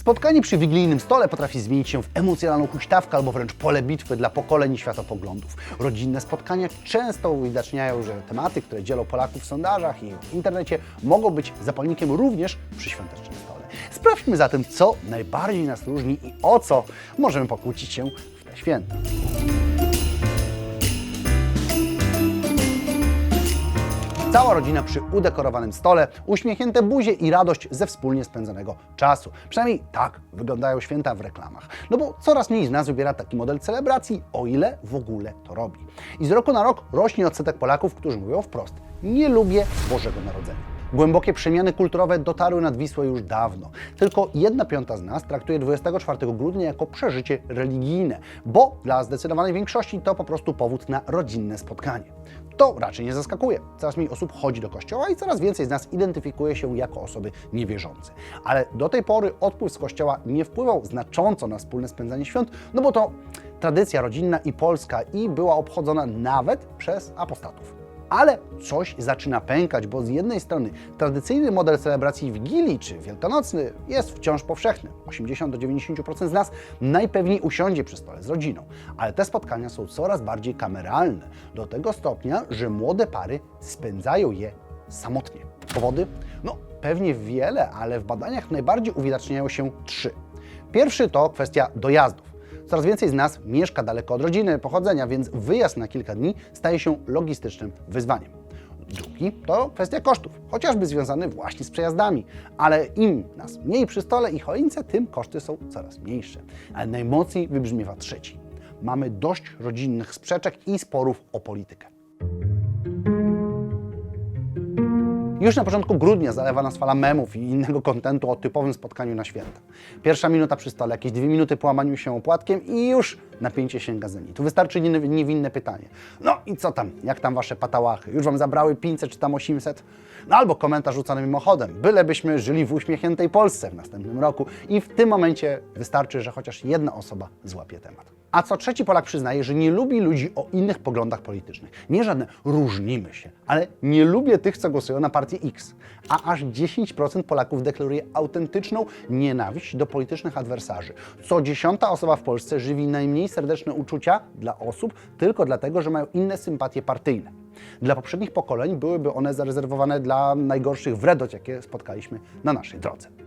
Spotkanie przy wigilijnym stole potrafi zmienić się w emocjonalną huśtawkę albo wręcz pole bitwy dla pokoleń i światopoglądów. Rodzinne spotkania często uwidaczniają, że tematy, które dzielą Polaków w sondażach i w internecie mogą być zapalnikiem również przy świątecznym stole. Sprawdźmy zatem, co najbardziej nas różni i o co możemy pokłócić się w te święta. Cała rodzina przy udekorowanym stole, uśmiechnięte buzie i radość ze wspólnie spędzonego czasu. Przynajmniej tak wyglądają święta w reklamach. No bo coraz mniej z nas wybiera taki model celebracji, o ile w ogóle to robi. I z roku na rok rośnie odsetek Polaków, którzy mówią wprost: Nie lubię Bożego Narodzenia. Głębokie przemiany kulturowe dotarły nad Wisłę już dawno. Tylko jedna piąta z nas traktuje 24 grudnia jako przeżycie religijne, bo dla zdecydowanej większości to po prostu powód na rodzinne spotkanie. To raczej nie zaskakuje. Coraz mniej osób chodzi do kościoła i coraz więcej z nas identyfikuje się jako osoby niewierzące. Ale do tej pory odpływ z kościoła nie wpływał znacząco na wspólne spędzanie świąt, no bo to tradycja rodzinna i polska i była obchodzona nawet przez apostatów. Ale coś zaczyna pękać, bo z jednej strony tradycyjny model celebracji Wigilii czy Wielkanocny jest wciąż powszechny. 80 do 90% z nas najpewniej usiądzie przy stole z rodziną, ale te spotkania są coraz bardziej kameralne, do tego stopnia, że młode pary spędzają je samotnie. Powody? No, pewnie wiele, ale w badaniach najbardziej uwidaczniają się trzy. Pierwszy to kwestia dojazdów. Coraz więcej z nas mieszka daleko od rodziny, pochodzenia, więc wyjazd na kilka dni staje się logistycznym wyzwaniem. Drugi to kwestia kosztów, chociażby związany właśnie z przejazdami, ale im nas mniej przy stole i choince, tym koszty są coraz mniejsze. Ale najmocniej wybrzmiewa trzeci. Mamy dość rodzinnych sprzeczek i sporów o politykę. Już na początku grudnia zalewa nas fala memów i innego kontentu o typowym spotkaniu na święta. Pierwsza minuta przy stole, jakieś dwie minuty po łamaniu się opłatkiem i już napięcie sięga zenitu. Wystarczy nie- niewinne pytanie. No i co tam? Jak tam wasze patałachy? Już wam zabrały 500 czy tam 800? No albo komentarz rzucony mimochodem. Bylebyśmy żyli w uśmiechniętej Polsce w następnym roku. I w tym momencie wystarczy, że chociaż jedna osoba złapie temat. A co trzeci Polak przyznaje, że nie lubi ludzi o innych poglądach politycznych. Nie żadne różnimy się, ale nie lubię tych, co głosują na partię X. A aż 10% Polaków deklaruje autentyczną nienawiść do politycznych adwersarzy. Co dziesiąta osoba w Polsce żywi najmniej serdeczne uczucia dla osób tylko dlatego, że mają inne sympatie partyjne. Dla poprzednich pokoleń byłyby one zarezerwowane dla najgorszych wredot, jakie spotkaliśmy na naszej drodze.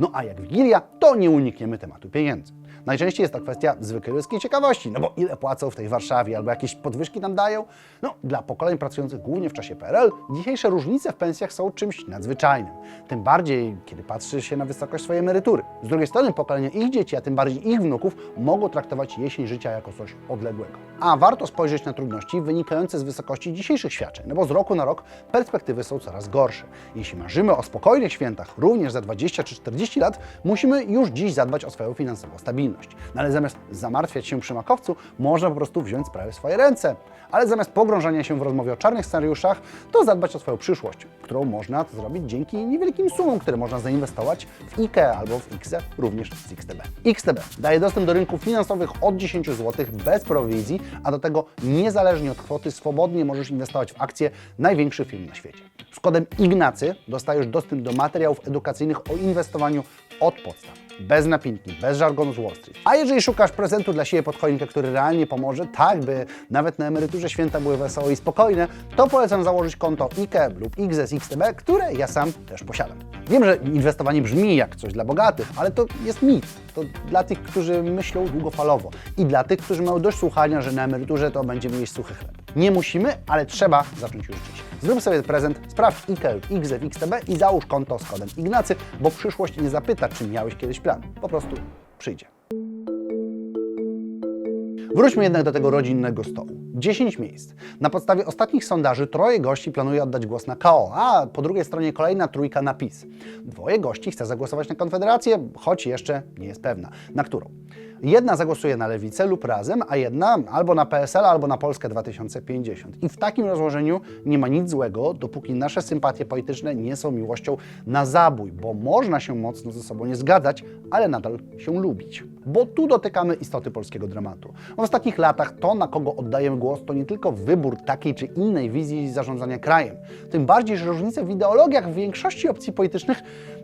No a jak Wigilia, to nie unikniemy tematu pieniędzy. Najczęściej jest to kwestia zwykłej ludzkiej ciekawości, no bo ile płacą w tej Warszawie, albo jakieś podwyżki tam dają? No, dla pokoleń pracujących głównie w czasie PRL, dzisiejsze różnice w pensjach są czymś nadzwyczajnym. Tym bardziej, kiedy patrzy się na wysokość swojej emerytury. Z drugiej strony pokolenia ich dzieci, a tym bardziej ich wnuków, mogą traktować jesień życia jako coś odległego. A warto spojrzeć na trudności wynikające z wysokości dzisiejszych świadczeń, no bo z roku na rok perspektywy są coraz gorsze. Jeśli marzymy o spokojnych świętach, również za 20 czy 40 lat, musimy już dziś zadbać o swoją finansową stabilność. No ale zamiast zamartwiać się przy makowcu, można po prostu wziąć sprawy w swoje ręce. Ale zamiast pogrążania się w rozmowie o czarnych scenariuszach, to zadbać o swoją przyszłość, którą można zrobić dzięki niewielkim sumom, które można zainwestować w IKE albo w XE, również z XTB. XTB daje dostęp do rynków finansowych od 10 zł bez prowizji, a do tego niezależnie od kwoty swobodnie możesz inwestować w akcje największych firm na świecie. Z kodem Ignacy dostajesz dostęp do materiałów edukacyjnych o inwestowaniu od podstaw. Bez napinki, bez żargonu z Wall Street. A jeżeli szukasz prezentu dla siebie pod choinkę, który realnie pomoże, tak by nawet na emeryturze święta były wesołe i spokojne, to polecam założyć konto IKE lub XS XTB, które ja sam też posiadam. Wiem, że inwestowanie brzmi jak coś dla bogatych, ale to jest mit. To dla tych, którzy myślą długofalowo i dla tych, którzy mają dość słuchania, że na emeryturze to będziemy jeść suchy chleb. Nie musimy, ale trzeba zacząć już dziś. Zrób sobie prezent, sprawdź IKE lub XZ XTB i załóż konto z kodem Ignacy, bo przyszłość nie zapyta, czy miałeś kiedyś plan. Po prostu przyjdzie. Wróćmy jednak do tego rodzinnego stołu. 10 miejsc. Na podstawie ostatnich sondaży troje gości planuje oddać głos na KO, a po drugiej stronie kolejna trójka na PiS. Dwoje gości chce zagłosować na Konfederację, choć jeszcze nie jest pewna. Na którą? Jedna zagłosuje na lewicę lub razem, a jedna albo na PSL, albo na Polskę 2050. I w takim rozłożeniu nie ma nic złego, dopóki nasze sympatie polityczne nie są miłością na zabój, bo można się mocno ze sobą nie zgadzać, ale nadal się lubić. Bo tu dotykamy istoty polskiego dramatu. W ostatnich latach to, na kogo oddajemy głos, to nie tylko wybór takiej czy innej wizji zarządzania krajem. Tym bardziej, że różnice w ideologiach w większości opcji politycznych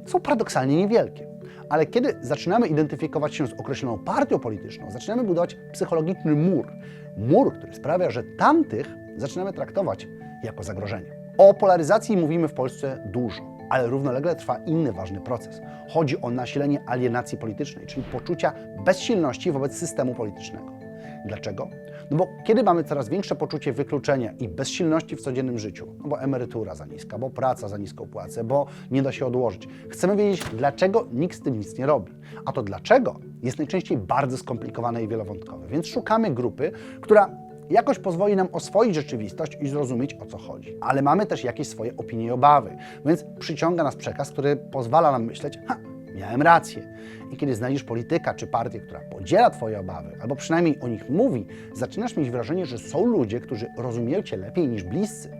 są paradoksalnie niewielkie. Ale kiedy zaczynamy identyfikować się z określoną partią polityczną, zaczynamy budować psychologiczny mur. Mur, który sprawia, że tamtych zaczynamy traktować jako zagrożenie. O polaryzacji mówimy w Polsce dużo, ale równolegle trwa inny ważny proces. Chodzi o nasilenie alienacji politycznej, czyli poczucia bezsilności wobec systemu politycznego. Dlaczego? No bo kiedy mamy coraz większe poczucie wykluczenia i bezsilności w codziennym życiu, no bo emerytura za niska, bo praca za niską płacę, bo nie da się odłożyć, chcemy wiedzieć, dlaczego nikt z tym nic nie robi. A to dlaczego jest najczęściej bardzo skomplikowane i wielowątkowe. Więc szukamy grupy, która jakoś pozwoli nam oswoić rzeczywistość i zrozumieć o co chodzi. Ale mamy też jakieś swoje opinie i obawy, więc przyciąga nas przekaz, który pozwala nam myśleć, ha, miałem rację. I kiedy znajdziesz polityka czy partię, która podziela Twoje obawy, albo przynajmniej o nich mówi, zaczynasz mieć wrażenie, że są ludzie, którzy rozumieją Cię lepiej niż bliscy.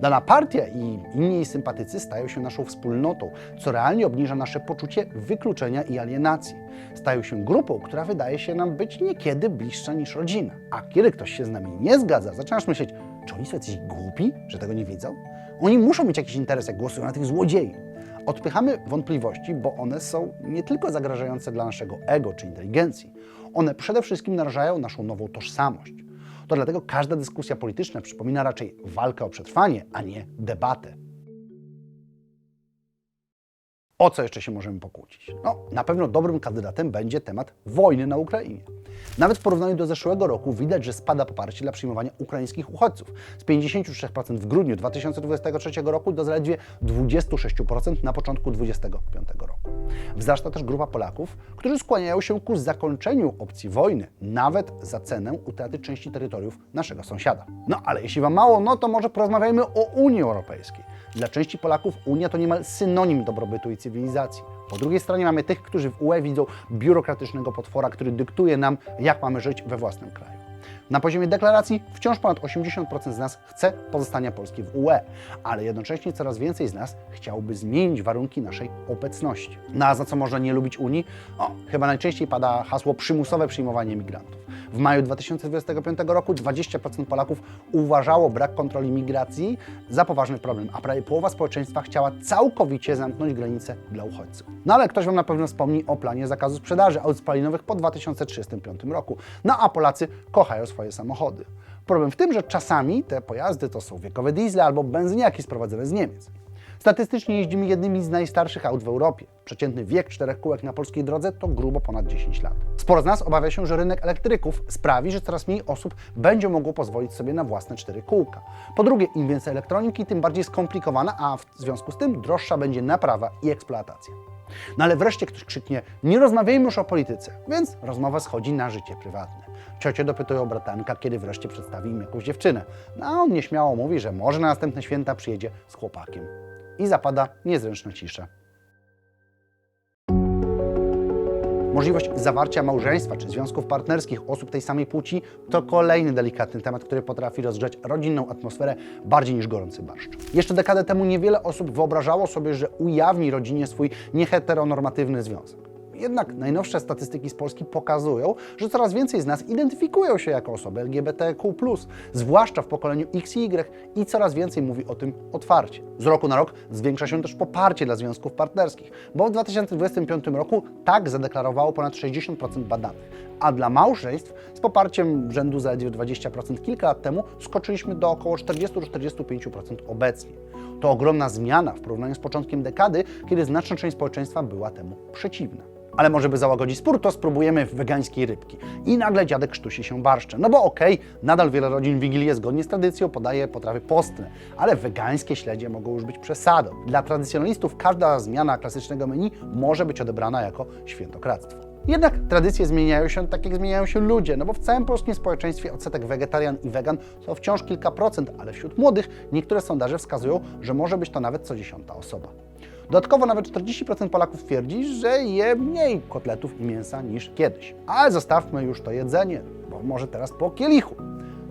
Dana partia i inni jej sympatycy stają się naszą wspólnotą, co realnie obniża nasze poczucie wykluczenia i alienacji. Stają się grupą, która wydaje się nam być niekiedy bliższa niż rodzina. A kiedy ktoś się z nami nie zgadza, zaczynasz myśleć, czy oni są jacyś głupi, że tego nie widzą? Oni muszą mieć jakiś interes, jak głosują na tych złodziei. Odpychamy wątpliwości, bo one są nie tylko zagrażające dla naszego ego czy inteligencji, one przede wszystkim narażają naszą nową tożsamość. To dlatego każda dyskusja polityczna przypomina raczej walkę o przetrwanie, a nie debatę. O co jeszcze się możemy pokłócić? No, na pewno dobrym kandydatem będzie temat wojny na Ukrainie. Nawet w porównaniu do zeszłego roku widać, że spada poparcie dla przyjmowania ukraińskich uchodźców z 53% w grudniu 2023 roku do zaledwie 26% na początku 2025 roku. Wzrasta też grupa Polaków, którzy skłaniają się ku zakończeniu opcji wojny, nawet za cenę utraty części terytoriów naszego sąsiada. No ale jeśli Wam mało, no to może porozmawiajmy o Unii Europejskiej. Dla części Polaków Unia to niemal synonim dobrobytu i cywilizacji. Po drugiej stronie mamy tych, którzy w UE widzą biurokratycznego potwora, który dyktuje nam, jak mamy żyć we własnym kraju. Na poziomie deklaracji wciąż ponad 80% z nas chce pozostania Polski w UE, ale jednocześnie coraz więcej z nas chciałoby zmienić warunki naszej obecności. No za co można nie lubić Unii? O, chyba najczęściej pada hasło przymusowe przyjmowanie migrantów. W maju 2025 roku 20% Polaków uważało brak kontroli migracji za poważny problem, a prawie połowa społeczeństwa chciała całkowicie zamknąć granice dla uchodźców. No ale ktoś Wam na pewno wspomni o planie zakazu sprzedaży aut spalinowych po 2035 roku. No a Polacy kochają swoje samochody. Problem w tym, że czasami te pojazdy to są wiekowe diesle albo benzyniaki sprowadzone z Niemiec. Statystycznie jeździmy jednymi z najstarszych aut w Europie. Przeciętny wiek czterech kółek na polskiej drodze to grubo ponad 10 lat. Sporo z nas obawia się, że rynek elektryków sprawi, że coraz mniej osób będzie mogło pozwolić sobie na własne cztery kółka. Po drugie, im więcej elektroniki, tym bardziej skomplikowana, a w związku z tym droższa będzie naprawa i eksploatacja. No ale wreszcie ktoś krzyknie, nie rozmawiajmy już o polityce, więc rozmowa schodzi na życie prywatne. Ciocie dopytują bratanka, kiedy wreszcie przedstawi im jakąś dziewczynę. No a on nieśmiało mówi, że może na następne święta przyjedzie z chłopakiem. I zapada niezręczna cisza. Możliwość zawarcia małżeństwa czy związków partnerskich osób tej samej płci to kolejny delikatny temat, który potrafi rozgrzać rodzinną atmosferę bardziej niż gorący barszcz. Jeszcze dekadę temu niewiele osób wyobrażało sobie, że ujawni rodzinie swój nieheteronormatywny związek. Jednak najnowsze statystyki z Polski pokazują, że coraz więcej z nas identyfikują się jako osoby LGBTQ, zwłaszcza w pokoleniu X i Y, i coraz więcej mówi o tym otwarcie. Z roku na rok zwiększa się też poparcie dla związków partnerskich, bo w 2025 roku tak zadeklarowało ponad 60% badanych, a dla małżeństw z poparciem rzędu zaledwie 20% kilka lat temu skoczyliśmy do około 40-45% obecnie. To ogromna zmiana w porównaniu z początkiem dekady, kiedy znaczna część społeczeństwa była temu przeciwna. Ale może by załagodzić spór, to spróbujemy wegańskiej rybki. I nagle dziadek krztusi się barszczem. No bo okej, nadal wiele rodzin w Wigilię zgodnie z tradycją podaje potrawy postne, ale wegańskie śledzie mogą już być przesadą. Dla tradycjonalistów każda zmiana klasycznego menu może być odebrana jako świętokradztwo. Jednak tradycje zmieniają się tak, jak zmieniają się ludzie, no bo w całym polskim społeczeństwie odsetek wegetarian i wegan to wciąż kilka procent, ale wśród młodych niektóre sondaże wskazują, że może być to nawet co dziesiąta osoba. Dodatkowo nawet 40% Polaków twierdzi, że je mniej kotletów i mięsa niż kiedyś. Ale zostawmy już to jedzenie, bo może teraz po kielichu.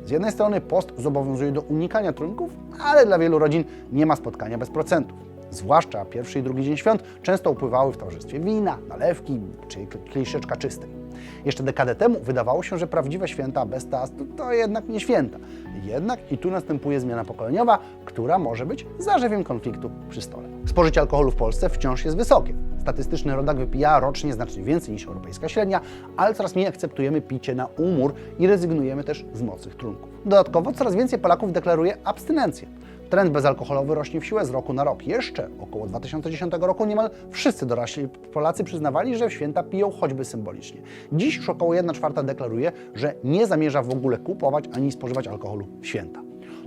Z jednej strony post zobowiązuje do unikania trunków, ale dla wielu rodzin nie ma spotkania bez procentów. Zwłaszcza pierwszy i drugi dzień świąt często upływały w towarzystwie wina, nalewki czy kieliszeczka czystej. Jeszcze dekadę temu wydawało się, że prawdziwe święta bez tastu to jednak nie święta. Jednak i tu następuje zmiana pokoleniowa, która może być zarzewiem konfliktu przy stole. Spożycie alkoholu w Polsce wciąż jest wysokie. Statystyczny rodak wypija rocznie znacznie więcej niż europejska średnia, ale coraz mniej akceptujemy picie na umór i rezygnujemy też z mocnych trunków. Dodatkowo coraz więcej Polaków deklaruje abstynencję. Trend bezalkoholowy rośnie w siłę z roku na rok. Jeszcze około 2010 roku niemal wszyscy dorośli Polacy przyznawali, że w święta piją choćby symbolicznie. Dziś już około 1 czwarta deklaruje, że nie zamierza w ogóle kupować ani spożywać alkoholu w święta.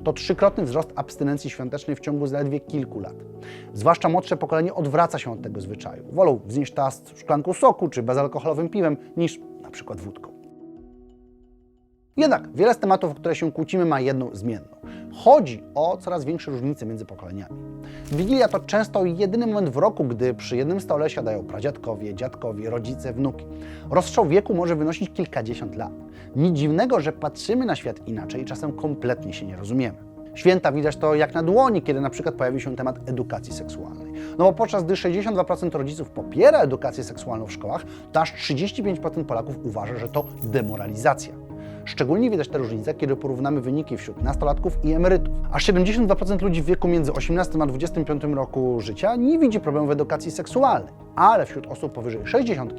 To trzykrotny wzrost abstynencji świątecznej w ciągu zaledwie kilku lat. Zwłaszcza młodsze pokolenie odwraca się od tego zwyczaju. Wolą wznieść tast szklanką soku czy bezalkoholowym piwem niż na przykład wódką. Jednak wiele z tematów, o które się kłócimy, ma jedną zmienną. Chodzi o coraz większe różnice między pokoleniami. Wigilia to często jedyny moment w roku, gdy przy jednym stole siadają pradziadkowie, dziadkowie, rodzice, wnuki. Rozstrzał wieku może wynosić kilkadziesiąt lat. Nic dziwnego, że patrzymy na świat inaczej i czasem kompletnie się nie rozumiemy. Święta widać to jak na dłoni, kiedy na przykład pojawi się temat edukacji seksualnej. No bo podczas gdy 62% rodziców popiera edukację seksualną w szkołach, to aż 35% Polaków uważa, że to demoralizacja. Szczególnie widać te różnice, kiedy porównamy wyniki wśród nastolatków i emerytów. Aż 72% ludzi w wieku między 18 a 25 roku życia nie widzi problemu w edukacji seksualnej, ale wśród osób powyżej 60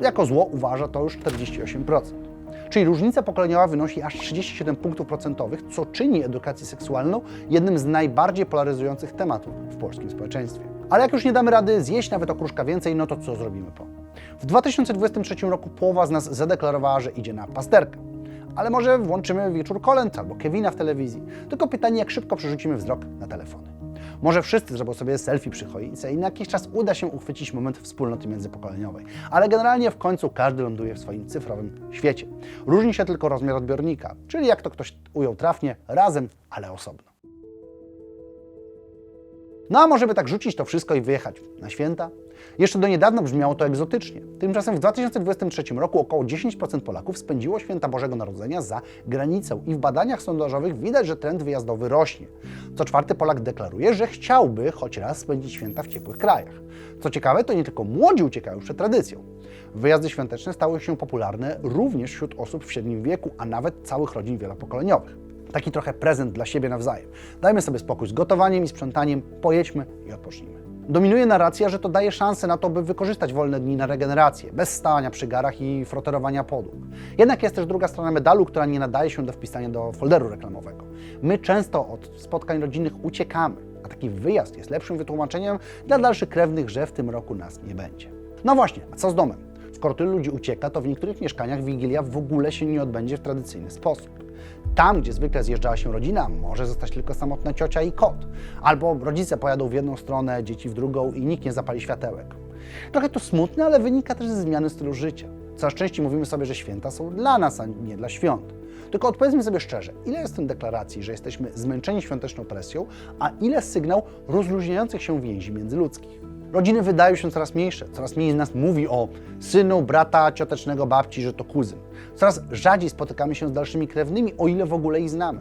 jako zło uważa to już 48%. Czyli różnica pokoleniowa wynosi aż 37 punktów procentowych, co czyni edukację seksualną jednym z najbardziej polaryzujących tematów w polskim społeczeństwie. Ale jak już nie damy rady zjeść nawet okruszka więcej, no to co zrobimy po? W 2023 roku połowa z nas zadeklarowała, że idzie na pasterkę. Ale może włączymy wieczór kolęd albo Kevina w telewizji. Tylko pytanie, jak szybko przerzucimy wzrok na telefony. Może wszyscy zrobią sobie selfie przy choince i na jakiś czas uda się uchwycić moment wspólnoty międzypokoleniowej. Ale generalnie w końcu każdy ląduje w swoim cyfrowym świecie. Różni się tylko rozmiar odbiornika, czyli jak to ktoś ujął trafnie, razem, ale osobno. No a może by tak rzucić to wszystko i wyjechać na święta? Jeszcze do niedawna brzmiało to egzotycznie. Tymczasem w 2023 roku około 10% Polaków spędziło święta Bożego Narodzenia za granicą i w badaniach sondażowych widać, że trend wyjazdowy rośnie. Co czwarty Polak deklaruje, że chciałby choć raz spędzić święta w ciepłych krajach. Co ciekawe, to nie tylko młodzi uciekają przed tradycją. Wyjazdy świąteczne stały się popularne również wśród osób w średnim wieku, a nawet całych rodzin wielopokoleniowych. Taki trochę prezent dla siebie nawzajem. Dajmy sobie spokój z gotowaniem i sprzątaniem, pojedźmy i odpocznijmy. Dominuje narracja, że to daje szansę na to, by wykorzystać wolne dni na regenerację, bez stania przy garach i froterowania podłóg. Jednak jest też druga strona medalu, która nie nadaje się do wpisania do folderu reklamowego. My często od spotkań rodzinnych uciekamy, a taki wyjazd jest lepszym wytłumaczeniem dla dalszych krewnych, że w tym roku nas nie będzie. No właśnie, a co z domem? Skoro tylu ludzi ucieka, to w niektórych mieszkaniach Wigilia w ogóle się nie odbędzie w tradycyjny sposób. Tam, gdzie zwykle zjeżdżała się rodzina, może zostać tylko samotna ciocia i kot. Albo rodzice pojadą w jedną stronę, dzieci w drugą i nikt nie zapali światełek. Trochę to smutne, ale wynika też ze zmiany stylu życia. Coraz częściej mówimy sobie, że święta są dla nas, a nie dla świąt. Tylko odpowiedzmy sobie szczerze, ile jest w tym deklaracji, że jesteśmy zmęczeni świąteczną presją, a ile sygnał rozluźniających się więzi międzyludzkich. Rodziny wydają się coraz mniejsze, coraz mniej z nas mówi o synu, brata, ciotecznego babci, że to kuzyn. Coraz rzadziej spotykamy się z dalszymi krewnymi, o ile w ogóle ich znamy.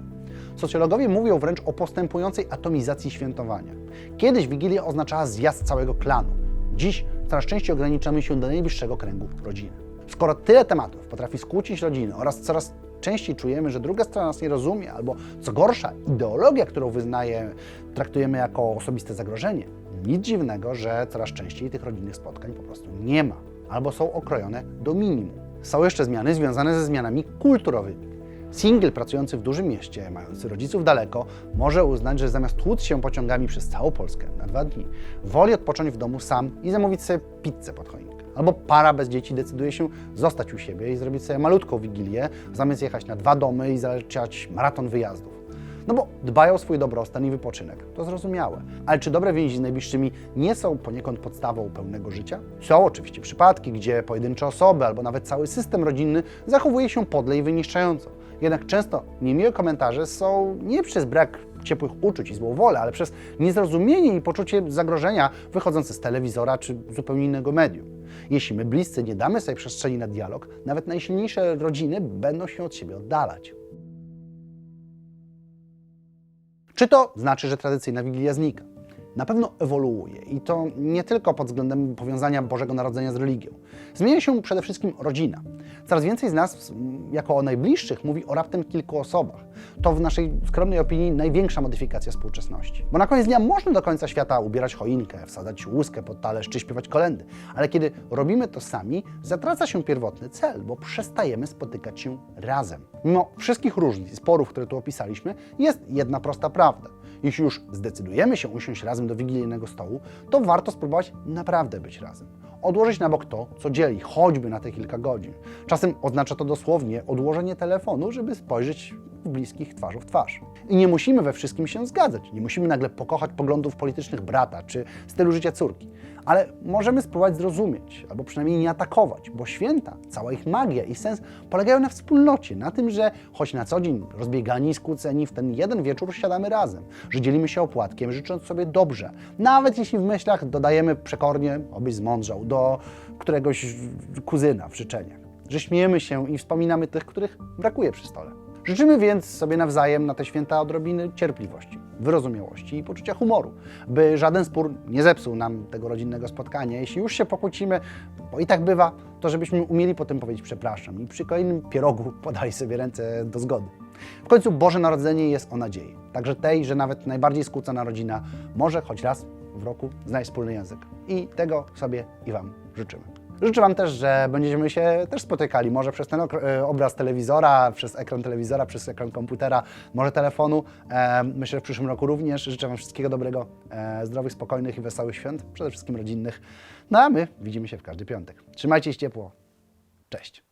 Socjologowie mówią wręcz o postępującej atomizacji świętowania. Kiedyś Wigilia oznaczała zjazd całego klanu. Dziś coraz częściej ograniczamy się do najbliższego kręgu rodziny. Skoro tyle tematów potrafi skłócić rodziny oraz coraz częściej czujemy, że druga strona nas nie rozumie, albo co gorsza, ideologia, którą wyznaje, traktujemy jako osobiste zagrożenie, nic dziwnego, że coraz częściej tych rodzinnych spotkań po prostu nie ma, albo są okrojone do minimum. Są jeszcze zmiany związane ze zmianami kulturowymi. Single pracujący w dużym mieście, mający rodziców daleko, może uznać, że zamiast tłuc się pociągami przez całą Polskę na dwa dni, woli odpocząć w domu sam i zamówić sobie pizzę pod choinkę. Albo para bez dzieci decyduje się zostać u siebie i zrobić sobie malutką wigilię, zamiast jechać na dwa domy i zaleciać maraton wyjazdów. No bo dbają o swój dobrostan i wypoczynek. To zrozumiałe. Ale czy dobre więzi z najbliższymi nie są poniekąd podstawą pełnego życia? Są oczywiście przypadki, gdzie pojedyncze osoby albo nawet cały system rodzinny zachowuje się podle i wyniszczająco. Jednak często niemiłe komentarze są nie przez brak ciepłych uczuć i złą wolę, ale przez niezrozumienie i poczucie zagrożenia wychodzące z telewizora czy zupełnie innego medium. Jeśli my bliscy nie damy sobie przestrzeni na dialog, nawet najsilniejsze rodziny będą się od siebie oddalać. Czy to znaczy, że tradycyjna Wigilia znika? Na pewno ewoluuje i to nie tylko pod względem powiązania Bożego Narodzenia z religią. Zmienia się przede wszystkim rodzina. Coraz więcej z nas, jako o najbliższych, mówi o raptem kilku osobach. To w naszej skromnej opinii największa modyfikacja współczesności. Bo na koniec dnia można do końca świata ubierać choinkę, wsadzać łuskę pod talerz czy śpiewać kolendy, ale kiedy robimy to sami, zatraca się pierwotny cel, bo przestajemy spotykać się razem. Mimo wszystkich różnic i sporów, które tu opisaliśmy, jest jedna prosta prawda. Jeśli już zdecydujemy się usiąść razem do wigilijnego stołu, to warto spróbować naprawdę być razem. Odłożyć na bok to, co dzieli, choćby na te kilka godzin. Czasem oznacza to dosłownie odłożenie telefonu, żeby spojrzeć w bliskich twarzą w twarz. I nie musimy we wszystkim się zgadzać. Nie musimy nagle pokochać poglądów politycznych brata czy stylu życia córki. Ale możemy spróbować zrozumieć, albo przynajmniej nie atakować, bo święta, cała ich magia i sens polegają na wspólnocie, na tym, że choć na co dzień rozbiegani i skłóceni, w ten jeden wieczór siadamy razem, że dzielimy się opłatkiem, życząc sobie dobrze. Nawet jeśli w myślach dodajemy przekornie, obyś zmądrzał, do któregoś kuzyna w życzeniach. Że śmiejemy się i wspominamy tych, których brakuje przy stole. Życzymy więc sobie nawzajem na te święta odrobiny cierpliwości, wyrozumiałości i poczucia humoru, by żaden spór nie zepsuł nam tego rodzinnego spotkania. Jeśli już się pokłócimy, bo i tak bywa, to żebyśmy umieli potem powiedzieć przepraszam i przy kolejnym pierogu podali sobie ręce do zgody. W końcu Boże Narodzenie jest o nadziei, także tej, że nawet najbardziej skłócona rodzina może choć raz w roku znaleźć wspólny język. I tego sobie i Wam życzymy. Życzę Wam też, że będziemy się też spotykali, może przez ten e, obraz telewizora, przez ekran telewizora, przez ekran komputera, może telefonu. E, myślę, że w przyszłym roku również. Życzę Wam wszystkiego dobrego, e, zdrowych, spokojnych i wesołych świąt, przede wszystkim rodzinnych. No a my widzimy się w każdy piątek. Trzymajcie się ciepło. Cześć.